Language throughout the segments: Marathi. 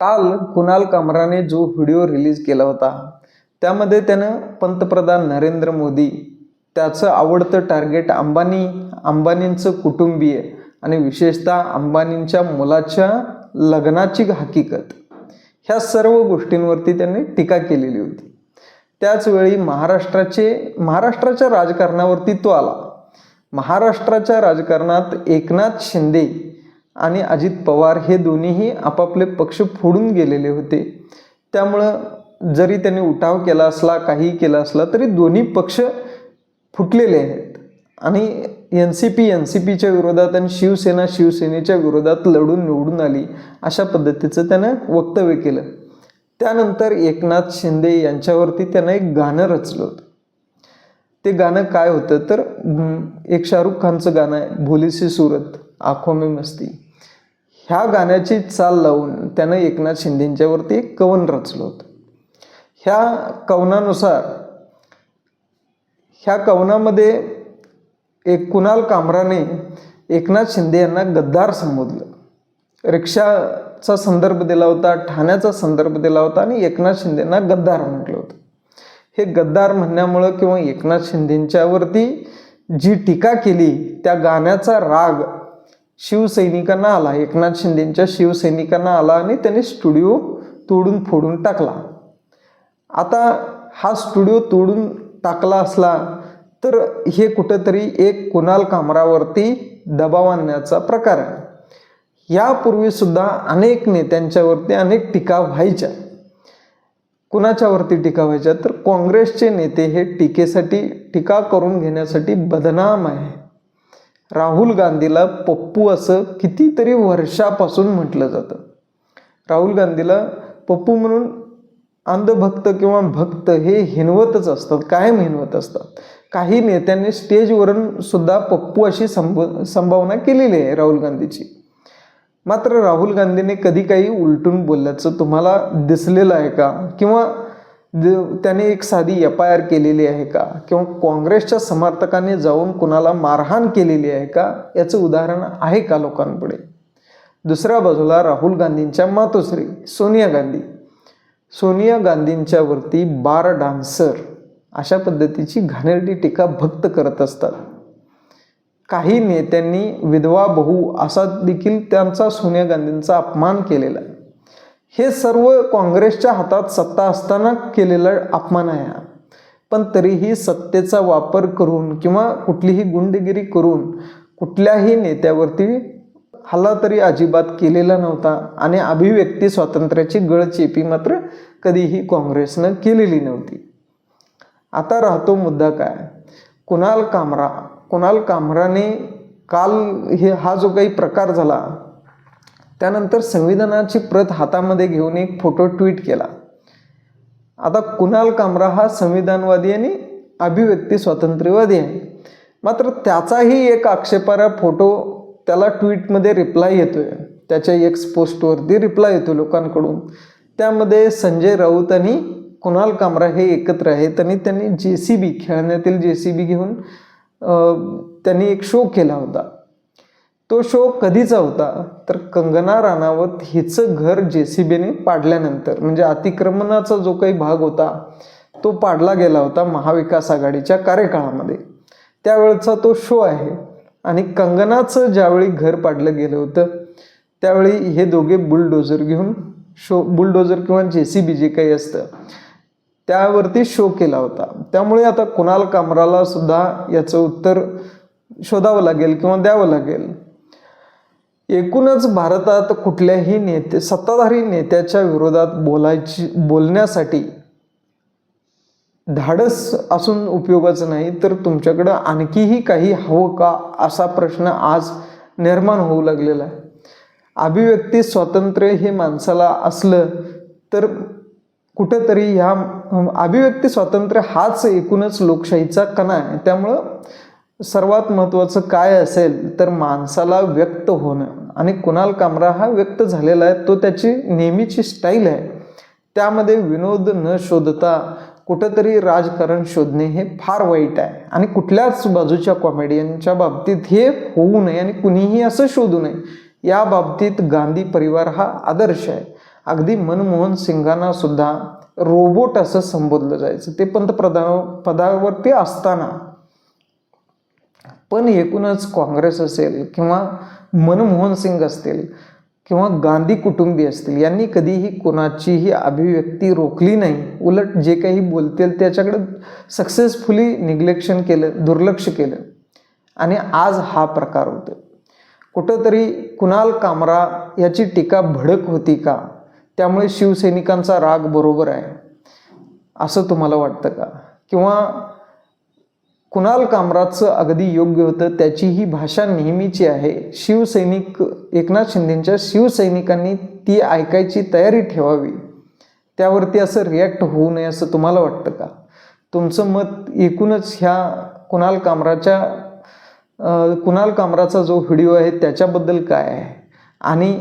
काल कुणाल कामराने जो व्हिडिओ रिलीज केला होता त्यामध्ये त्यानं पंतप्रधान नरेंद्र मोदी त्याचं आवडतं टार्गेट अंबानी अंबानींचं कुटुंबीय आणि विशेषतः अंबानींच्या मुलाच्या लग्नाची हकीकत. ह्या सर्व गोष्टींवरती त्यांनी टीका केलेली होती. त्याचवेळी महाराष्ट्राचे महाराष्ट्राच्या राजकारणावरती तो आला. महाराष्ट्राच्या राजकारणात एकनाथ शिंदे आणि अजित पवार हे दोन्हीही आपापले पक्ष फोडून गेलेले होते. त्यामुळं जरी त्यांनी उठाव केला असला काही केला असला तरी दोन्ही पक्ष फुटलेले आहेत. आणि N C P N C पीच्या विरोधात आणि शिवसेना शिवसेनेच्या विरोधात लढून निवडून आली अशा पद्धतीचं त्यानं वक्तव्य केलं. त्यानंतर एकनाथ शिंदे यांच्यावरती त्यानं एक गाणं रचलं होतं. ते गाणं काय होतं? तर एक शाहरुख खानचं गाणं आहे भोलीसी सूरत आखो में मस्ती. ह्या गाण्याची चाल लावून त्यानं एकनाथ शिंदेंच्यावरती एक कवन रचलं होतं. ह्या कवनानुसार ह्या कवनामध्ये एक कुणाल कामराने एकनाथ शिंदे यांना गद्दार संबोधलं. रिक्षाचा संदर्भ दिला होता ठाण्याचा संदर्भ दिला होता आणि एकनाथ शिंदेंना गद्दार म्हटलं होतं. हे गद्दार म्हणण्यामुळं किंवा एकनाथ शिंदेंच्यावरती जी टीका केली त्या गाण्याचा राग शिवसैनिकांना आला. एकनाथ शिंदेंच्या शिवसैनिकांना आला आणि त्यांनी स्टुडिओ तोडून फोडून टाकला. आता हा स्टुडिओ तोडून टाकला असला तर हे कुठंतरी एक कुणाल कामरावरती दबाव आणण्याचा प्रकार आहे. यापूर्वीसुद्धा अनेक नेत्यांच्यावरती अनेक टीका व्हायच्या. कुणाच्यावरती टीका व्हायच्या? तर काँग्रेसचे नेते हे टीकेसाठी टीका करून घेण्यासाठी बदनाम आहे. राहुल गांधीला पप्पू असं कितीतरी वर्षापासून म्हटलं जातं. राहुल गांधीला पप्पू म्हणून अंधभक्त किंवा भक्त हे हिनवतच असतात कायम हिनवत असतात. काही नेत्यांनी स्टेजवरून सुद्धा पप्पू अशी संभ संभावना केलेली आहे राहुल गांधीची. मात्र राहुल गांधीने कधी काही उलटून बोलल्याचं तुम्हाला दिसलेलं आहे का? किंवा त्याने एक साधी एफ आय आर केलेली आहे का? किंवा काँग्रेसच्या समर्थकांनी जाऊन कुणाला मारहाण केलेली आहे का? याचं उदाहरण आहे का लोकांपुढे? दुसऱ्या बाजूला राहुल गांधींच्या मातोश्री सोनिया गांधी. सोनिया गांधींच्यावरती बार डान्सर अशा पद्धतीची घाणेरडी टीका भक्त करत असतात. काही नेत्यांनी विधवा बहु असा देखील त्यांचा सोनिया गांधींचा अपमान केलेला आहे. हे सर्व काँग्रेसच्या हातात सत्ता असताना केलेला अपमान आहे. पण तरीही सत्तेचा वापर करून किंवा कुठलीही गुंडगिरी करून कुठल्याही नेत्यावरती हल्ला तरी अजिबात केलेला नव्हता आणि अभिव्यक्ती स्वातंत्र्याची गळचेपी मात्र कधीही काँग्रेसनं केलेली नव्हती. आता राहतो मुद्दा काय? कुणाल कामरा कुणाल कामराने काल हे हा जो काही प्रकार झाला त्यानंतर संविधानाची प्रत हातामध्ये घेऊन एक फोटो ट्विट केला. आता कुणाल कामरा हा संविधानवादी आणि अभिव्यक्ती स्वातंत्र्यवादी आहे. मात्र त्याचाही एक आक्षेपारा फोटो त्याला ट्विटमध्ये रिप्लाय येतोय. त्याच्या एक्स पोस्टवरती रिप्लाय येतो लोकांकडून. त्यामध्ये संजय राऊत आणि कुणाल कामरा हे एकत्र आहेत आणि त्यांनी जे सी बी खेळण्यातील जे सी बी घेऊन त्यांनी एक शो केला होता. तो शो कधीचा होता? तर कंगना राणावत हिचं घर जे सी बीने पाडल्यानंतर म्हणजे अतिक्रमणाचा जो काही भाग होता तो पाडला गेला होता महाविकास आघाडीच्या कार्यकाळामध्ये. त्यावेळचा तो शो आहे आणि कंगनाचं ज्यावेळी घर पाडलं गेलं होतं त्यावेळी हे दोघे बुलडोजर घेऊन शो बुलडोजर किंवा जे सी बी जे काही असतं त्यावरती शो केला होता. त्यामुळे आता कुणाल कामराला सुद्धा याचं उत्तर शोधावं लागेल किंवा द्यावं लागेल. एकूणच भारतात कुठल्याही नेते सत्ताधारी नेत्याच्या विरोधात बोलायची बोलण्यासाठी धाडस असून उपयोगाचं नाही तर तुमच्याकडं आणखीही काही हवं का? असा प्रश्न आज निर्माण होऊ लागलेला आहे. अभिव्यक्ती स्वातंत्र्य हे माणसाला असलं तर कुठंतरी ह्या अभिव्यक्ती स्वातंत्र्य हाच एकूणच लोकशाहीचा कणा आहे. त्यामुळं सर्वात महत्त्वाचं काय असेल तर माणसाला व्यक्त होणं. आणि कुणाल कामरा हा व्यक्त झालेला आहे तो त्याची नेहमीची स्टाईल आहे. त्यामध्ये विनोद न शोधता कुठंतरी राजकारण शोधणे हे फार वाईट आहे. आणि कुठल्याच बाजूच्या कॉमेडियनच्या बाबतीत हे होऊ नये आणि कुणीही असं शोधू नये. या बाबतीत गांधी परिवार हा आदर्श आहे. अगदी मनमोहन सिंगांना सुद्धा रोबोट असं संबोधलं जायचं. ते पंतप्रधान पदावरती असताना पण एकूणच काँग्रेस असेल किंवा मनमोहन सिंग असतील किंवा गांधी कुटुंबी असतील यांनी कधीही कोणाचीही अभिव्यक्ती रोखली नाही. उलट जे काही बोलतील त्याच्याकडे सक्सेसफुली निग्लेक्शन केलं दुर्लक्ष केलं. आणि आज हा प्रकार होतो कुठंतरी कुणाल कामरा याची टीका भडक होती का? त्यामुळे शिवसैनिकांचा राग बरोबर आहे. असं तुम्हाला वाटतं का? किंवा कुणाल कामराजचं अगदी योग्य होतं त्याची ही भाषा नेहमीची आहे. शिवसैनिक एकनाथ शिंदेच्या शिवसैनिकांनी ती ऐकायची तयारी ठेवावी. त्यावरती असं रिॲक्ट होऊ नये असं तुम्हाला वाटतं का? तुमचं मत एकूणच ह्या कुणाल कामराच्या कुणाल कामराचा जो व्हिडिओ आहे त्याच्याबद्दल काय आहे? आणि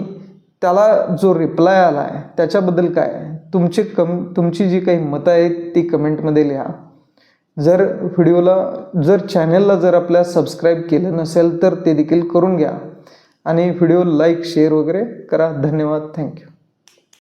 त्याला जो रिप्लाय आला आहे त्याच्याबद्दल काय आहे? तुमचे कम तुमची जी काही मतं आहेत ती कमेंटमध्ये लिहा. जर व्हिडिओला जर चॅनलला जर आपल्या सबस्क्राईब केलं नसेल तर ते देखील करून घ्या. आणि व्हिडिओ लाईक शेअर वगैरे करा. धन्यवाद. थँक्यू